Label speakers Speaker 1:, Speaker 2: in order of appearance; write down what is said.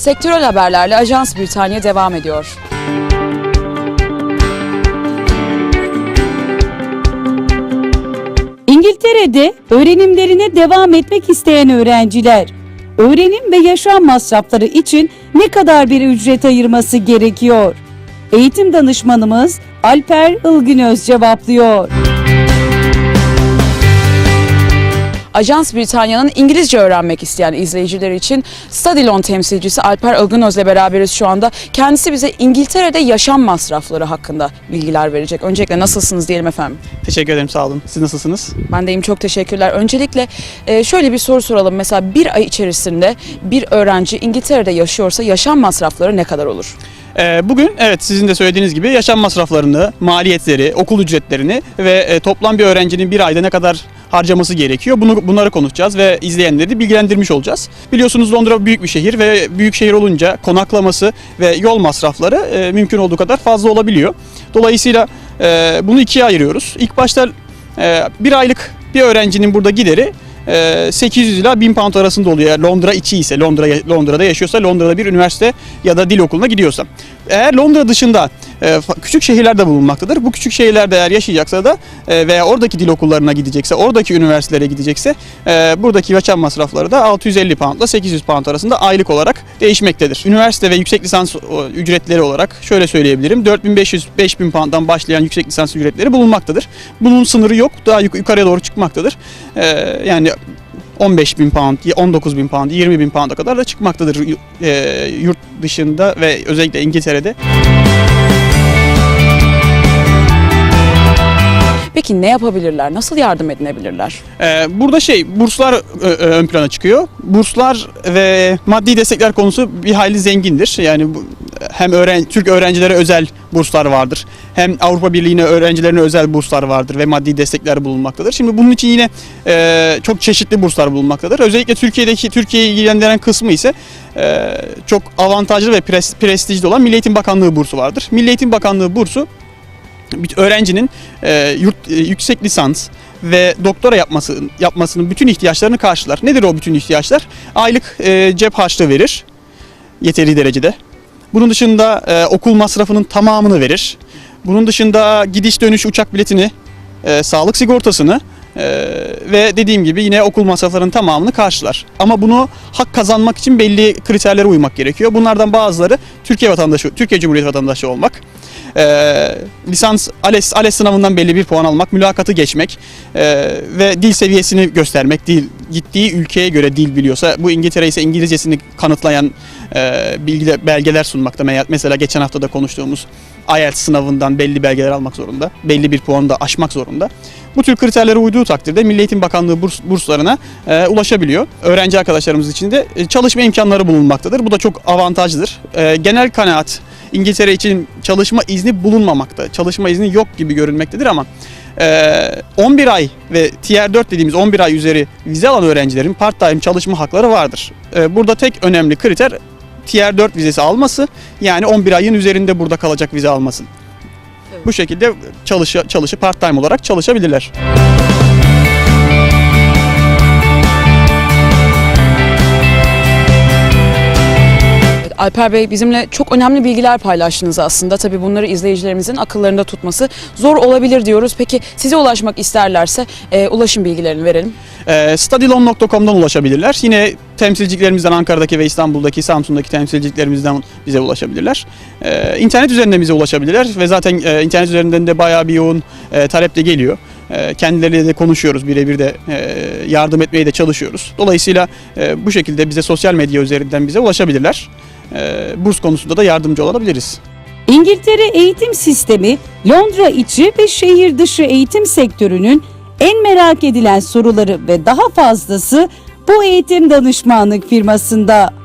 Speaker 1: Sektörel haberlerle Ajans Britanya devam ediyor.
Speaker 2: İngiltere'de öğrenimlerine devam etmek isteyen öğrenciler öğrenim ve yaşam masrafları için ne kadar bir ücret ayırması gerekiyor? Eğitim danışmanımız Alper Ilgınöz cevaplıyor.
Speaker 1: Ajans Britanya'nın İngilizce öğrenmek isteyen izleyiciler için Studylon temsilcisi Alper Ilgınöz'le beraberiz şu anda. Kendisi bize İngiltere'de yaşam masrafları hakkında bilgiler verecek. Öncelikle nasılsınız diyelim efendim.
Speaker 3: Teşekkür ederim sağ olun. Siz nasılsınız?
Speaker 1: Ben deyim çok teşekkürler. Öncelikle e, şöyle bir soru soralım. Mesela bir ay içerisinde bir öğrenci İngiltere'de yaşıyorsa yaşam masrafları ne kadar olur?
Speaker 3: Ee, bugün evet sizin de söylediğiniz gibi yaşam masraflarını, maliyetleri, okul ücretlerini ve e, toplam bir öğrencinin bir ayda ne kadar harcaması gerekiyor. Bunu bunları konuşacağız ve izleyenleri bilgilendirmiş olacağız. Biliyorsunuz Londra büyük bir şehir ve büyük şehir olunca konaklaması ve yol masrafları e, mümkün olduğu kadar fazla olabiliyor. Dolayısıyla e, bunu ikiye ayırıyoruz. İlk başta e, bir aylık bir öğrencinin burada gideri e, 800 ila 1000 pound arasında oluyor. Eğer Londra içi ise, Londra Londra'da yaşıyorsa, Londra'da bir üniversite ya da dil okuluna gidiyorsa. Eğer Londra dışında e, küçük şehirlerde bulunmaktadır. Bu küçük şehirlerde eğer yaşayacaksa da e, veya oradaki dil okullarına gidecekse, oradaki üniversitelere gidecekse e, buradaki yaşam masrafları da 650 pound ile 800 pound arasında aylık olarak değişmektedir. Üniversite ve yüksek lisans ücretleri olarak şöyle söyleyebilirim. 4500-5000 pound'dan başlayan yüksek lisans ücretleri bulunmaktadır. Bunun sınırı yok. Daha yuk- yukarıya doğru çıkmaktadır. Yani 15 bin pound, 19 bin pound, 20 bin pound'a kadar da çıkmaktadır yu- yurt dışında ve özellikle İngiltere'de.
Speaker 1: Peki ne yapabilirler? Nasıl yardım edinebilirler?
Speaker 3: Ee, burada şey burslar ö- ö- ön plana çıkıyor. Burslar ve maddi destekler konusu bir hayli zengindir. Yani bu, hem öğren Türk öğrencilere özel burslar vardır. Hem Avrupa Birliği'ne öğrencilerine özel burslar vardır ve maddi destekler bulunmaktadır. Şimdi bunun için yine e, çok çeşitli burslar bulunmaktadır. Özellikle Türkiye'deki Türkiye'yi ilgilendiren kısmı ise e, çok avantajlı ve pres- prestijli olan Milli Eğitim Bakanlığı bursu vardır. Milli Eğitim Bakanlığı bursu bir öğrencinin e, yurt, e, yüksek lisans ve doktora yapması yapmasının bütün ihtiyaçlarını karşılar. Nedir o bütün ihtiyaçlar? Aylık e, cep harçlığı verir yeteri derecede. Bunun dışında e, okul masrafının tamamını verir. Bunun dışında gidiş dönüş uçak biletini, e, sağlık sigortasını ve dediğim gibi yine okul masraflarının tamamını karşılar. Ama bunu hak kazanmak için belli kriterlere uymak gerekiyor. Bunlardan bazıları Türkiye vatandaşı, Türkiye Cumhuriyeti vatandaşı olmak. E, lisans ALES, ALES sınavından belli bir puan almak, mülakatı geçmek e, ve dil seviyesini göstermek. Dil gittiği ülkeye göre dil biliyorsa, bu İngiltere ise İngilizcesini kanıtlayan e, bilgiler, belgeler sunmakta. Mesela geçen hafta da konuştuğumuz IELTS sınavından belli belgeler almak zorunda. Belli bir puanı da aşmak zorunda. Bu tür kriterlere uyduğu takdirde Milli Eğitim Bakanlığı burs, burslarına e, ulaşabiliyor. Öğrenci arkadaşlarımız için de e, çalışma imkanları bulunmaktadır. Bu da çok avantajlıdır. E, genel kanaat İngiltere için çalışma izni bulunmamakta. Çalışma izni yok gibi görünmektedir ama e, 11 ay ve Tier 4 dediğimiz 11 ay üzeri vize alan öğrencilerin part-time çalışma hakları vardır. E, burada tek önemli kriter Tier 4 vizesi alması yani 11 ayın üzerinde burada kalacak vize almasın. Bu şekilde çalışı, çalışı part-time olarak çalışabilirler.
Speaker 1: Evet, Alper Bey bizimle çok önemli bilgiler paylaştınız aslında. Tabii bunları izleyicilerimizin akıllarında tutması zor olabilir diyoruz. Peki size ulaşmak isterlerse e, ulaşım bilgilerini verelim.
Speaker 3: E, studylon.com'dan ulaşabilirler. Yine temsilcilerimizden Ankara'daki ve İstanbul'daki, Samsun'daki temsilcilerimizden bize ulaşabilirler. E, internet üzerinden bize ulaşabilirler ve zaten e, internet üzerinden de bayağı bir yoğun e, talep de geliyor. E, kendileriyle de konuşuyoruz, birebir de e, yardım etmeye de çalışıyoruz. Dolayısıyla e, bu şekilde bize sosyal medya üzerinden bize ulaşabilirler. E, burs konusunda da yardımcı olabiliriz.
Speaker 2: İngiltere eğitim sistemi Londra içi ve şehir dışı eğitim sektörünün en merak edilen soruları ve daha fazlası bu eğitim danışmanlık firmasında.